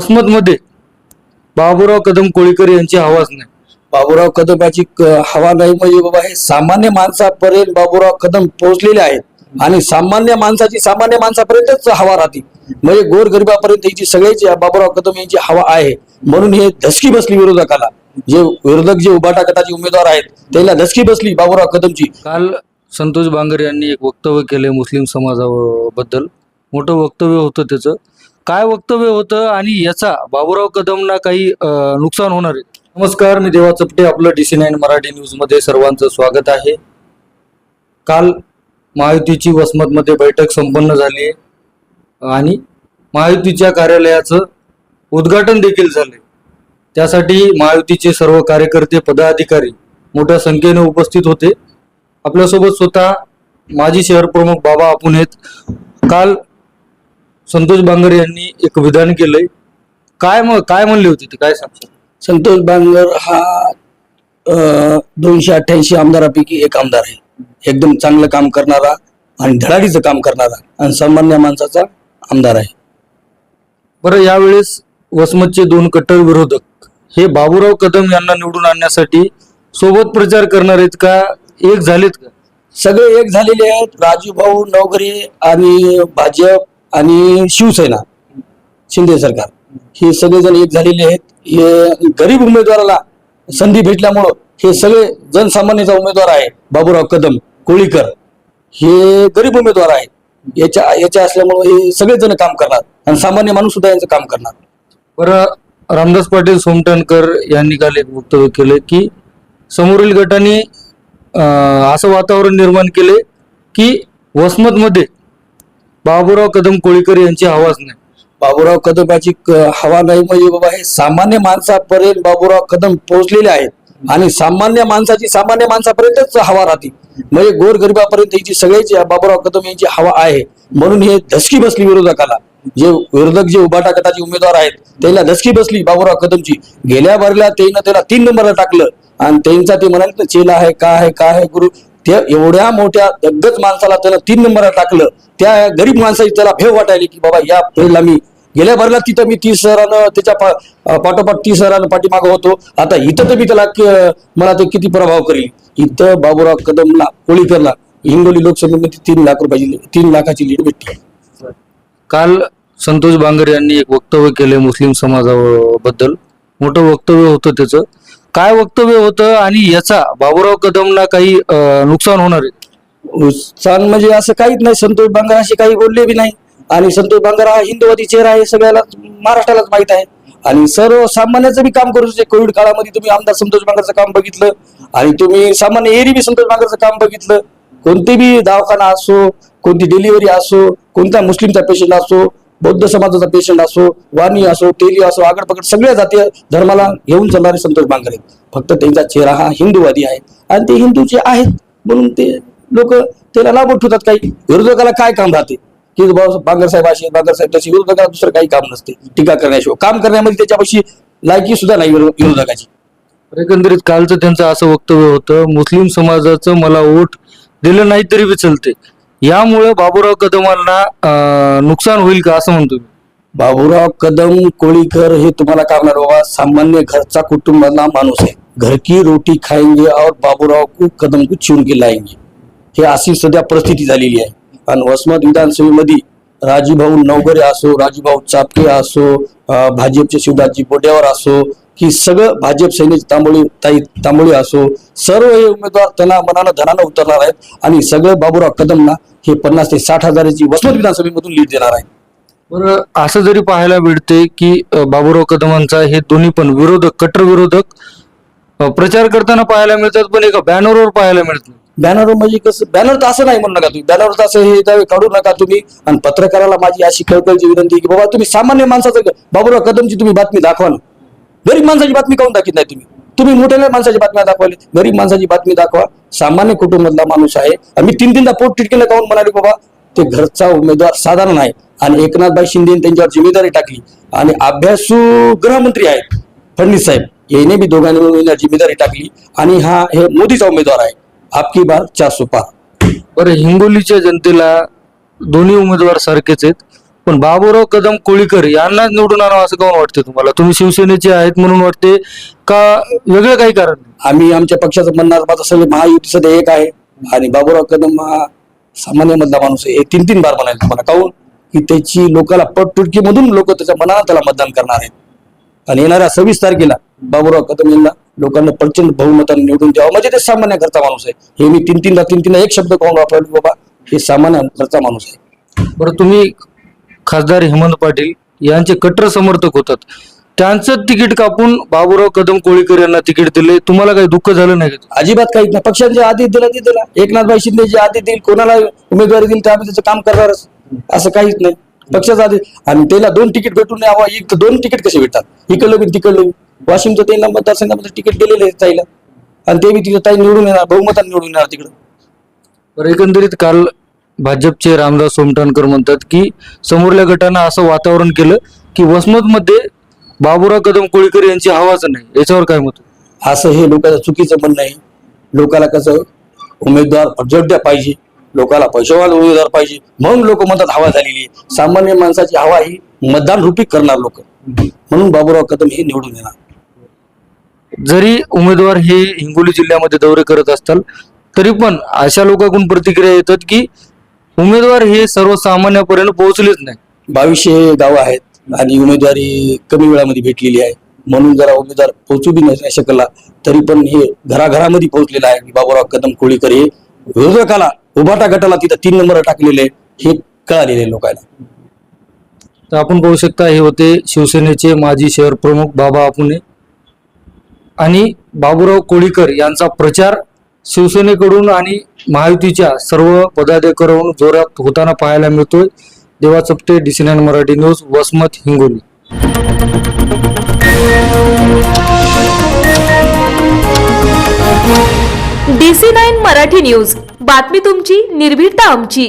वसमतमध्ये बाबूराव कदम कोळीकर यांची हवाच नाही. बाबूराव कदमाची क- हवा नाही म्हणजे बाबा हे सामान्य माणसापर्यंत बाबूराव कदम पोहोचलेले आहेत. आणि सामान्य माणसाची सामान्य माणसापर्यंतच हवा राहते. म्हणजे गोरगरिबापर्यंत हिची सगळ्याची बाबूराव कदम यांची हवा आहे. म्हणून हे धसकी बसली विरोधकाला. जे विरोधक जे उबाटा गटाचे उमेदवार आहेत त्याला धसकी बसली बाबूराव कदमची. काल संतोष बांगर यांनी एक वक्तव्य केले मुस्लिम समाजाबद्दल. मोठं वक्तव्य होतं त्याचं. काय वक्तव्य होतं आणि याचा बाबुराव कदमना काही नुकसान होणार आहे? नमस्कार मी देवा चपटे आपलं डी सी नाईन मराठी न्यूजमध्ये सर्वांचं स्वागत आहे. काल महायुतीची वसमतमध्ये बैठक संपन्न झाली आहे आणि महायुतीच्या कार्यालयाचं उद्घाटन देखील झाले त्यासाठी महायुतीचे सर्व कार्यकर्ते पदाधिकारी मोठ्या संख्येने उपस्थित होते. आपल्यासोबत स्वतः माजी शहर प्रमुख बाबा आपण आहेत. काल संतोष बांगर यांनी एक विधान केलंय. काय मग काय म्हणले होते ते? काय सांगतो संतोष बांगर हा दोनशे अठ्ठ्याऐंशी आमदारापैकी एक आमदार आहे. एकदम चांगलं काम करणारा आणि धडाडीचं काम करणारा आणि सामान्य माणसाचा आमदार आहे. बरं यावेळेस वसमतचे दोन कट्टर विरोधक हे बाबूराव कदम यांना निवडून आणण्यासाठी सोबत प्रचार करणार आहेत का? एक झालेत का? सगळे एक झालेले आहेत. राजू भाऊ नवघरे आणि भाजप आणि शिवसेना शिंदे सरकार. हे सगळेजण एक झालेले आहेत. हे गरीब उमेदवाराला संधी भेटल्यामुळं हे सगळे जनसामान्याचा उमेदवार आहे बाबूराव कदम कोळीकर हे गरीब उमेदवार आहेत. याच्या याच्या असल्यामुळं हे सगळेजण काम करणार. आणि सामान्य माणूस सुद्धा यांचं काम करणार. बरं रामदास पाटील सोमटणकर यांनी काल एक वक्तव्य केलं की समोरील गटाने असं वातावरण निर्माण केले की वसमतमध्ये बाबूराव कदम कोळीकर यांची हवाच नाही. बाबूराव कदमाची हवा नाही म्हणजे बाबा हे सामान्य माणसापर्यंत बाबूराव कदम पोहोचलेले आहेत. आणि सामान्य माणसाची सामान्य माणसापर्यंतच हवा राहते. म्हणजे गोरगरिबापर्यंत हिची सगळ्याची बाबूराव कदम यांची हवा आहे. म्हणून हे धसकी बसली विरोधकाला. जे विरोधक जे उबाटा गटाचे उमेदवार आहेत त्याला धसकी बसली बाबूराव कदमची. गेल्या भरल्या त्यानं त्याला तीन नंबरला टाकलं. आणि त्यांचा ते म्हणाले ना, चेला आहे का आहे का आहे गुरु? त्या एवढ्या मोठ्या दग्गज माणसाला त्यानं तीन नंबरला टाकलं. त्या गरीब माणसाची त्याला भेव वाटायली की बाबा या फेरीला मी गेल्या भरला तिथं मी तीस हजारानं त्याच्या पा- पाठोपाठ तीस हजारानं पाठीमागं होतो. आता इथं तर मी त्याला मला ते किती प्रभाव करेल? इथं बाबूराव कदमला कोळीकरला हिंगोली लोकसभेमध्ये तीन लाख रुपयाची तीन लाखाची लीड भेटली. काल संतोष बांगर यांनी एक वक्तव्य केले मुस्लिम समाजाबद्दल. मोठं वक्तव्य होतं त्याचं. काय वक्तव्य होतं आणि याचा बाबुराव कदमला काही अं, नुकसान होणार आहे? उत्साह म्हणजे असं काहीच नाही. संतोष बांगर असे काही बोलले बी नाही. आणि संतोष बांगर हा हिंदुवादी चेहरा आहे सगळ्याला महाराष्ट्रालाच माहीत आहे. आणि सर्व सामान्याचं बी काम करू शकते. कोविड काळामध्ये तुम्ही आमदार संतोष बांगरचं काम बघितलं. आणि तुम्ही सामान्य एरी बी संतोष बांगरचं काम बघितलं. कोणते बी दवाखाना असो कोणती डिलिव्हरी असो कोणत्या मुस्लिमचा पेशंट असो बौद्ध समाजाचा पेशंट असो वाणी असो तेली असो आगड पकड सगळ्या जातीय धर्माला घेऊन चालणारे संतोष बांगर आहेत. फक्त त्यांचा चेहरा हा हिंदूवादी आहे आणि ते हिंदूचे आहेत. म्हणून ते लोक त्याला लाभ उठवतात काही. विरोधकाला काय काम राहते? की बाबा बांगर साहेब असे बांगर साहेब तसे विरोधकाला दुसरं काही काम नसते. टीका करण्याशिवाय. काम करण्यामध्ये त्याच्यापाशी लायकी सुद्धा नाही विरोधकाची. एकंदरीत कालचं त्यांचं असं वक्तव्य होतं मुस्लिम समाजाचं मला वोट दिलं नाही तरी बी चलते यामुळे बाबूराव कदमांना नुकसान होईल का असं म्हणतो बाबूराव कदम कोळीकर हे तुम्हाला काय म्हणणार बाबा सामान्य घरचा कुटुंबातला माणूस आहे. घर की रोटी खाएंगे और बाबूराव को कदम को चिरून के लाएंगे हे अशी सध्या परिस्थिती झालेली आहे. आणि वसमत विधानसभेमध्ये राजूभाऊ नवगरे असो राजूभाऊ चापके असो भाजपचे शिवराजजी बोड्यावर असो की सगळं भाजप सैनिक तांबोळी ताई तांबोळी असो सर्व हे उमेदवार त्यांना मनानं धनानं उतरणार आहेत आणि सगळं बाबूराव कदमना हे पन्नास ते साठ हजाराची वसमत विधानसभेमधून लीड देणार आहे बरं असं जरी पाहायला मिळते की बाबूराव कदमांचा हे दोन्ही पण विरोधक कट्टर विरोधक प्रचार करताना पाहायला मिळतात पण एका बॅनरवर पाहायला मिळत बॅनर म्हणजे कसं बॅनर तर असं नाही म्हणू नका तुम्ही. बॅनर तर असं हे त्यावेळी काढू नका तुम्ही. आणि पत्रकाराला माझी अशी कळकळची विनंती की बाबा तुम्ही सामान्य माणसाचं बाबूराव कदमची तुम्ही बातमी दाखवा ना. गरीब माणसाची बातमी काऊन दाखवत नाही तुम्ही? तुम्ही मोठ्या माणसाची बातम्या दाखवली. गरीब माणसाची बातमी दाखवा. सामान्य कुटुंबातला माणूस आहे. आम्ही तीन तीनदा पोट टिटकेला काऊन म्हणाले बाबा ते घरचा उमेदवार साधारण आहे. आणि एकनाथभाई शिंदे त्यांच्यावर जिम्मेदारी टाकली. आणि अभ्यासू गृहमंत्री आहेत फडणवीस साहेब. याने बी दोघांनी मिळून जिम्मेदारी टाकली. आणि हा हे मोदीचा उमेदवार आहे. आपकी बार चार सो बरं हिंगोलीच्या जनतेला दोन्ही उमेदवार सारखेच आहेत. पण बाबूराव कदम कोळीकर यांना निवडून आणावं असं काऊन वाटते तुम्हाला? तुम्ही शिवसेनेचे आहेत म्हणून वाटते का वेगळं काही कारण? आम्ही आमच्या पक्षाचं म्हणणार माझं सगळे महायुती सध्या एक आहे आणि बाबूराव कदम हा सामान्य मधला माणूस आहे. तीन तीन बार म्हणाले तुम्हाला काहून? की त्याची लोकाला पटतुडकीमधून लोक त्याच्या मनाला त्याला मतदान करणार आहेत. आणि येणाऱ्या सव्वीस तारखेला बाबूराव कदम यांना लोकांना प्रचंड बहुमताने निवडून द्यावं. म्हणजे ते सामान्य घरचा माणूस आहे. हे मी तीन तीनदा तीन तीनदा एक शब्द कहून वापरले बाबा हे सामान्य घरचा माणूस आहे. बरं तुम्ही खासदार हेमंत पाटील यांचे कट्टर समर्थक होतात. त्यांचं तिकीट कापून बाबूराव कदम कोळीकर यांना तिकीट दिले. तुम्हाला काही दुःख झालं नाही का? अजिबात काहीच नाही. पक्षांच्या आधी दिला ते दिला. एकनाथभाई शिंदे जे आधी देईल कोणाला उमेदवारी दिली तर आम्ही त्याचं काम करणारच असं. काहीच नाही. पक्षाचा आधी आणि त्याला दोन तिकीट भेटून यावं एक दोन तिकीट कसे भेटतात? इकडलं बी तिकडलं. वाशिमचं त्यांना मतदारसंघामध्ये तिकीट दिलेलं आहे ताईला. आणि ते बी तिथे ताई निवडून येणार बहुमताने निवडून येणार तिकडं. एकंदरीत काल भाजपचे रामदास सोमटाणकर म्हणतात की समोरल्या गटानं असं वातावरण केलं की वसमतमध्ये बाबूराव कदम कोळीकर यांची हवाच नाही. याच्यावर काय मत? असं हे लोकांचं चुकीचं म्हणणं आहे लोकाला कसं उमेदवार जोड्या पाहिजे. लोकाला पैशावाला उमेदवार पाहिजे. म्हणून लोक म्हणतात हवा झालेली आहे. सामान्य माणसाची हवा ही मतदान रूपी करणार लोक. म्हणून बाबूराव कदम हे निवडून येणार. जरी उमेदवार हे हिंगोली जिल्ह्यामध्ये दौरे करत असताल तरी पण अशा लोकांकडून प्रतिक्रिया येतात की उमेदवार हे सर्वसामान्यापर्यंत पोहोचलेच नाही. बावीसशे गावं आहेत आणि उमेदवारी कमी वेळामध्ये भेटलेली आहे. म्हणून जरा उमेदवार पोहोचू बी नाही शकला तरी पण हे घराघरामध्ये पोहोचलेलं आहे. की बाबूराव कदम कोळीकर हे विरोधकाला उभाटा गटाला तिथं तीन नंबर टाकलेले हे कळालेले आहे लोकांना. तर आपण पाहू शकता हे होते शिवसेनेचे माजी शहर प्रमुख बाबा आपुने आणि बाबूराव कोळीकर यांचा प्रचार शिवसेनेकडून आणि महायुतीच्या सर्व पदाधिकाऱ्यांकडून जोरात होताना पाहायला मिळतोय. Deva Chapte D nine Marathi news Vasmat Hingoli. D C nine Marathi news. बातमी तुमची निर्भीडता आमची.